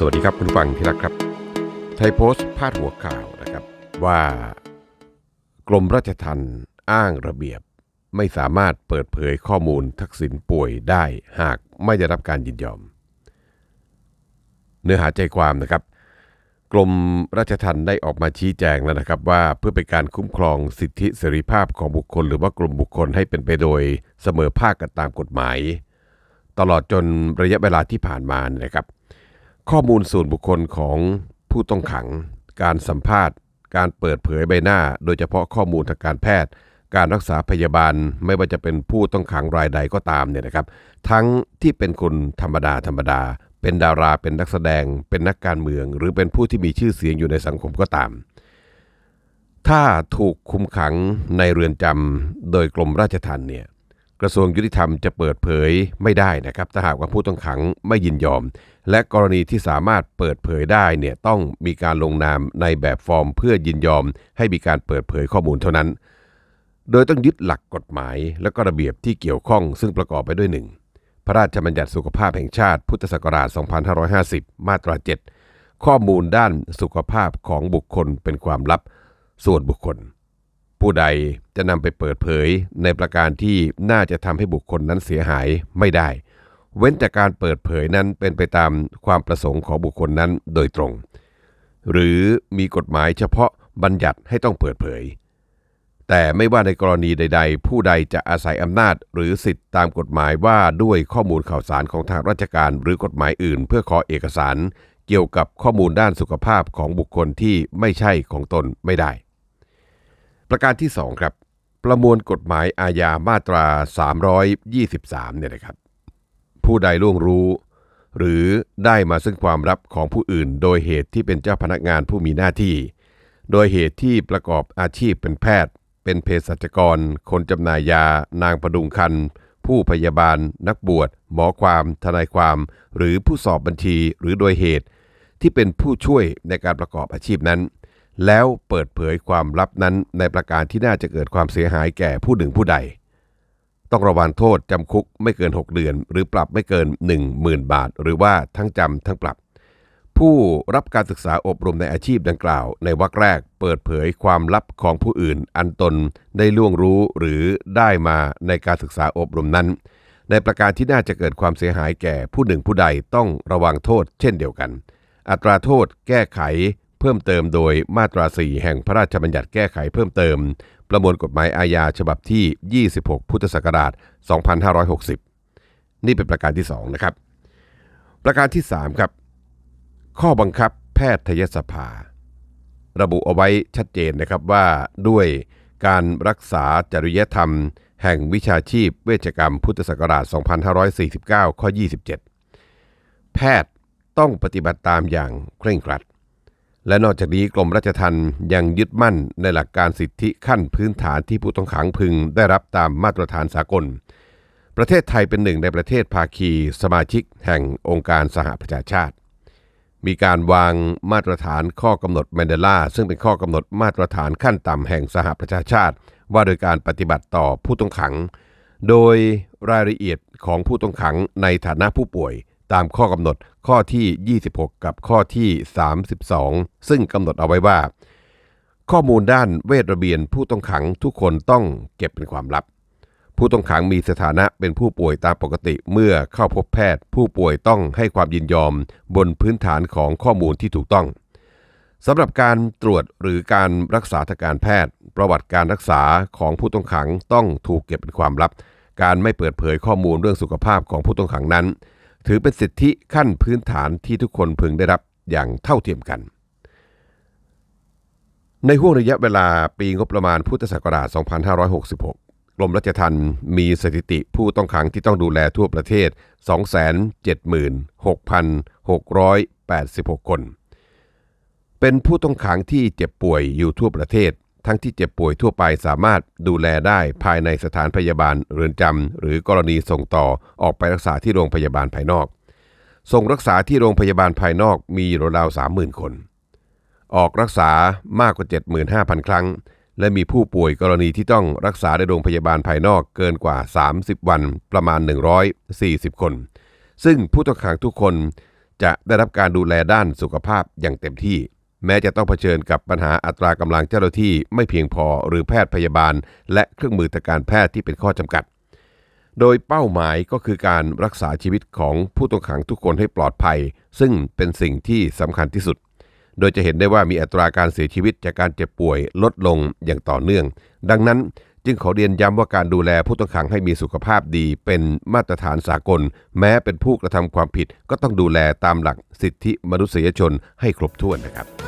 สวัสดีครับคุณฟังที่รักครับ ไทยโพสต์พาดหัวข่าวนะครับว่ากรมราชทัณฑ์อ้างระเบียบ ไม่สามารถเปิดเผยข้อมูลทักษิณป่วยได้หากไม่ได้รับการยินยอม เนื้อหาใจความนะครับ กรมราชทัณฑ์ได้ออกมาชี้แจงแล้วนะครับว่าเพื่อเป็นการคุ้มครองสิทธิเสรีภาพของบุคคล หรือว่ากลุ่มบุคคลให้เป็นไปโดยเสมอภาคกันตามกฎหมาย ตลอดจนระยะเวลาที่ผ่านมาเนี่ยนะครับ ข้อมูลส่วนบุคคลของผู้ต้องขัง การสัมภาษณ์ การเปิดเผยใบหน้า โดยเฉพาะข้อมูลทางการแพทย์ การรักษาพยาบาลไม่ว่าจะเป็นผู้ต้องขังรายใดก็ตามเนี่ยนะครับ ทั้งที่เป็นคนธรรมดาธรรมดา เป็นดาราเป็นนักแสดง เป็นนักการเมือง หรือเป็นผู้ที่มีชื่อเสียงอยู่ในสังคมก็ตาม ถ้าถูกคุมขังในเรือนจำโดยกรมราชทัณฑ์เนี่ย กระทรวงยุติธรรมจะเปิดเผยไม่ได้นะครับถ้าหากว่าผู้ต้องขังไม่ยินยอม และกรณีที่สามารถเปิดเผยได้เนี่ยต้องมีการลงนามในแบบฟอร์มเพื่อยินยอม ให้มีการเปิดเผยข้อมูลเท่านั้น โดยต้องยึดหลักกฎหมาย และก็ระเบียบที่เกี่ยวข้องซึ่งประกอบไปด้วย 1. พระราชบัญญัติสุขภาพแห่งชาติพุทธศักราช 2550 มาตรา 7 ข้อมูลด้านสุขภาพของบุคคลเป็นความลับส่วนบุคคล ผู้ใดจะนำไปเปิดเผยในประการที่น่าจะทำให้บุคคลนั้นเสียหายไม่ได้ เว้นจากการเปิดเผยนั้นเป็นไปตามความประสงค์ของบุคคลนั้นโดยตรง หรือมีกฎหมายเฉพาะบัญญัติให้ต้องเปิดเผย แต่ไม่ว่าในกรณีใด ๆ ผู้ใดจะอาศัยอำนาจหรือสิทธิตามกฎหมายว่าด้วยข้อมูลข่าวสารของทางราชการหรือกฎหมายอื่น เพื่อขอเอกสาร เกี่ยวกับข้อมูลด้านสุขภาพของบุคคลที่ไม่ใช่ของตนไม่ได้ ประการที่ 2 ครับ ประมวลกฎหมายอาญามาตรา 323 เนี่ยนะครับ ผู้ใดล่วงรู้ หรือได้มาซึ่งความลับของผู้อื่น โดยเหตุที่เป็นเจ้าพนักงานผู้มีหน้าที่ โดยเหตุที่ประกอบอาชีพเป็นแพทย์ เป็นเภสัชกร คนจำหน่ายยา นางประดุงคัน ผู้พยาบาล นักบวช หมอความ ทนายความ หรือผู้สอบบัญชี หรือโดยเหตุที่เป็นผู้ช่วยในการประกอบอาชีพนั้น แล้วเปิดเผยความลับนั้นในประการที่น่าจะเกิดความเสียหายแก่ผู้หนึ่งผู้ใด ต้องระวังโทษจำคุกไม่เกิน 6 เดือน หรือปรับไม่เกิน 10,000 บาท หรือว่าทั้งจำทั้งปรับ ผู้รับการศึกษาอบรมในอาชีพดังกล่าว ในวรรคแรกเปิดเผยความลับของผู้อื่น อันตนได้ล่วงรู้หรือได้มาในการศึกษาอบรมนั้น ในประการที่น่าจะเกิดความเสียหายแก่ผู้หนึ่งผู้ใดต้องระวังโทษ เช่นเดียวกัน อัตราโทษแก้ไข เพิ่มเติมโดยมาตรา 4 แห่งพระราชบัญญัติแก้ไขเพิ่มเติม ประมวลกฎหมายอาญาฉบับที่ 26 พุทธศักราช 2560 นี่เป็นประการที่ 2 นะครับ ประการที่ 3 ครับ ข้อบังคับแพทยสภา ระบุเอาไว้ชัดเจนนะครับว่าด้วยการรักษาจริยธรรม แห่งวิชาชีพเวชกรรมพุทธศักราช 2549 ข้อ 27 แพทย์ต้องปฏิบัติตามอย่างเคร่งครัด และนอกจากนี้กรมราชทัณฑ์ยังยึดมั่นในหลักการสิทธิขั้นพื้นฐานที่ผู้ต้องขังพึงได้รับตามมาตรฐานสากล ประเทศไทยเป็นหนึ่งในประเทศภาคีสมาชิกแห่งองค์การสหประชาชาติ มีการวางมาตรฐานข้อกำหนดแมนเดลาซึ่งเป็นข้อกำหนดมาตรฐานขั้นต่ำแห่งสหประชาชาติ ว่าโดยการปฏิบัติต่อผู้ต้องขัง โดยรายละเอียดของผู้ต้องขังในฐานะผู้ป่วย ตามข้อกำหนดข้อที่ 26 กับข้อที่ 32 ซึ่งกำหนดเอาไว้ว่า ข้อมูลด้านเวชระเบียนผู้ต้องขังทุกคนต้องเก็บเป็นความลับ ผู้ต้องขังมีสถานะเป็นผู้ป่วยตามปกติเมื่อเข้าพบแพทย์ ผู้ป่วยต้องให้ความยินยอมบนพื้นฐานของข้อมูลที่ถูกต้องสำหรับการตรวจหรือการรักษาทางการแพทย์ ประวัติการรักษาของผู้ต้องขังต้องถูกเก็บเป็นความลับ การไม่เปิดเผยข้อมูลเรื่องสุขภาพของผู้ต้องขังนั้น ถือเป็นสิทธิขั้นพื้นฐานที่ทุกคนพึงได้รับอย่างเท่าเทียมกัน ในห่วงระยะเวลาปีงบประมาณพุทธศักราช 2566 กรมราชทัณฑ์มีสถิติผู้ต้องขังที่ต้องดูแลทั่วประเทศ 276,686 คน เป็นผู้ต้องขังที่เจ็บป่วยอยู่ทั่วประเทศ ทั้งที่เจ็บป่วยทั่วไปสามารถดูแลได้ภายในสถานพยาบาลเรือนจำหรือกรณีส่งต่อออกไปรักษาที่โรงพยาบาลภายนอก ส่งรักษาที่โรงพยาบาลภายนอกมีราวๆ30,000คน ออกรักษามากกว่า 75,000 ครั้ง และมีผู้ป่วยกรณีที่ต้องรักษาในโรงพยาบาลภายนอกเกินกว่า 30 วันประมาณ 140 คน ซึ่งผู้ต้องขังทุกคนจะได้รับการดูแลด้านสุขภาพอย่างเต็มที่ แม้จะต้องเผชิญกับปัญหาอัตรากำลังเจ้าหน้าที่ไม่เพียงพอหรือแพทย์พยาบาล และเครื่องมือทางการแพทย์ที่เป็นข้อจำกัด โดยเป้าหมายก็คือการรักษาชีวิตของผู้ต้องขังทุกคนให้ปลอดภัย ซึ่งเป็นสิ่งที่สำคัญที่สุด โดยจะเห็นได้ว่ามีอัตราการเสียชีวิตจากการเจ็บป่วยลดลงอย่างต่อเนื่อง ดังนั้นจึงขอเรียนย้ำว่าการดูแลผู้ต้องขังให้มีสุขภาพดี เป็นมาตรฐานสากล แม้เป็นผู้กระทำความผิดก็ต้องดูแลตามหลักสิทธิมนุษยชนให้ครบถ้วนนะครับ